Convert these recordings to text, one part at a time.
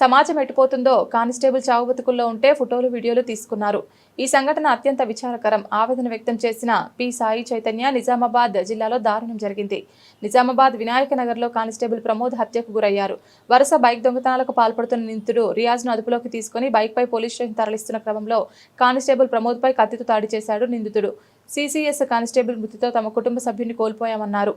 సమాజం ఎటుపోతుందో కానిస్టేబుల్ చావు బతుకుల్లో ఉంటే ఫోటోలు వీడియోలు తీసుకున్నారు. ఈ సంఘటన అత్యంత విచారకరం. ఆవేదన వ్యక్తం చేసిన పి. సాయి చైతన్య నిజామాబాద్ జిల్లాలో దారుణం జరిగింది. నిజామాబాద్ వినాయక నగర్లో కానిస్టేబుల్ ప్రమోద్ హత్యకు గురయ్యారు. వరుస బైక్ దొంగతనాలకు పాల్పడుతున్న నిందితుడు రియాజ్ను అదుపులోకి తీసుకుని బైక్పై పోలీస్ స్టేషన్ తరలిస్తున్న క్రమంలో కానిస్టేబుల్ ప్రమోద్పై కత్తితో దాడి చేశాడు నిందితుడు. సీసీఎస్ కానిస్టేబుల్ మృతితో తమ కుటుంబ సభ్యుని కోల్పోయామన్నారు.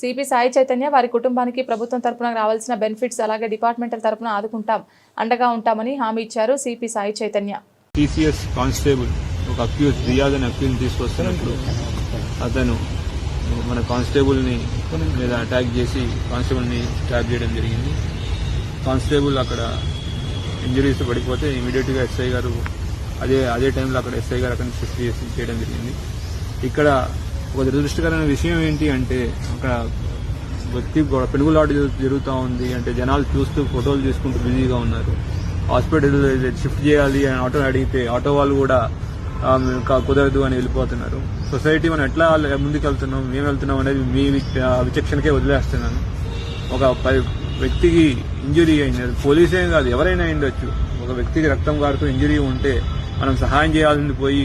సిపి సాయి చైతన్య వారి కుటుంబానికి ప్రభుత్వం తరపున రావాల్సిన బెనిఫిట్స్ అలాగే డిపార్ట్మెంటల్ తరపున ఆదుకుంటాం అండగా ఉంటామని హామీ ఇచ్చారు CP Sai Chaitanya. TCS constable ఒక అక్యూజ్ రియాజ్ అనే అక్యూజ్ తీసుకొస్తున్నప్పుడు అతను మన కానిస్టేబుల్ని మీద అటాక్ చేసి కానిస్టేబుల్ని ట్యాప్ చేయడం జరిగింది. కానిస్టేబుల్ అక్కడ ఇంజరీస్ పడిపోతే ఇమీడియట్గా ఎస్ఐ గారు అదే అదే టైంలో అక్కడ ఎస్ఐ గారు అక్కడ చేయడం జరిగింది. ఇక్కడ ఒక దురదృష్టకరమైన విషయం ఏంటి అంటే అక్కడ వ్యక్తి పెనుగులాట జరుగుతూ ఉంది అంటే జనాలు చూస్తూ ఫోటోలు తీసుకుంటూ బిజీగా ఉన్నారు. హాస్పిటల్ షిఫ్ట్ చేయాలి అని ఆటో అడిగితే ఆటో వాళ్ళు కూడా కుదరదు అని వెళ్ళిపోతున్నారు. సొసైటీ మనం ఎట్లా ముందుకు వెళ్తున్నాం మేము వెళ్తున్నాం అనేది మీ విచక్షణకే వదిలేస్తున్నాను. ఒక వ్యక్తికి ఇంజురీ అయింది పోలీసే కాదు ఎవరైనా అయిండొచ్చు ఒక వ్యక్తికి రక్తం కారుతూ ఇంజురీ ఉంటే మనం సహాయం చేయాల్సింది పోయి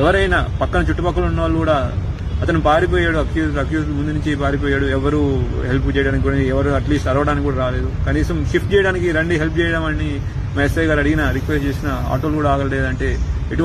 ఎవరైనా పక్కన చుట్టుపక్కల ఉన్న వాళ్ళు కూడా అతను పారిపోయాడు అక్యూజ్ అక్యూజ్ ముందు నుంచి పారిపోయాడు ఎవరు హెల్ప్ చేయడానికి కూడా ఎవరు అట్లీస్ట్ అరవడానికి కూడా రాలేదు. కనీసం షిఫ్ట్ చేయడానికి రండి హెల్ప్ చేయడం అని మా ఎస్ఐ గారు అడిగిన రిక్వెస్ట్ చేసిన ఆటోలు కూడా ఆగలేదంటే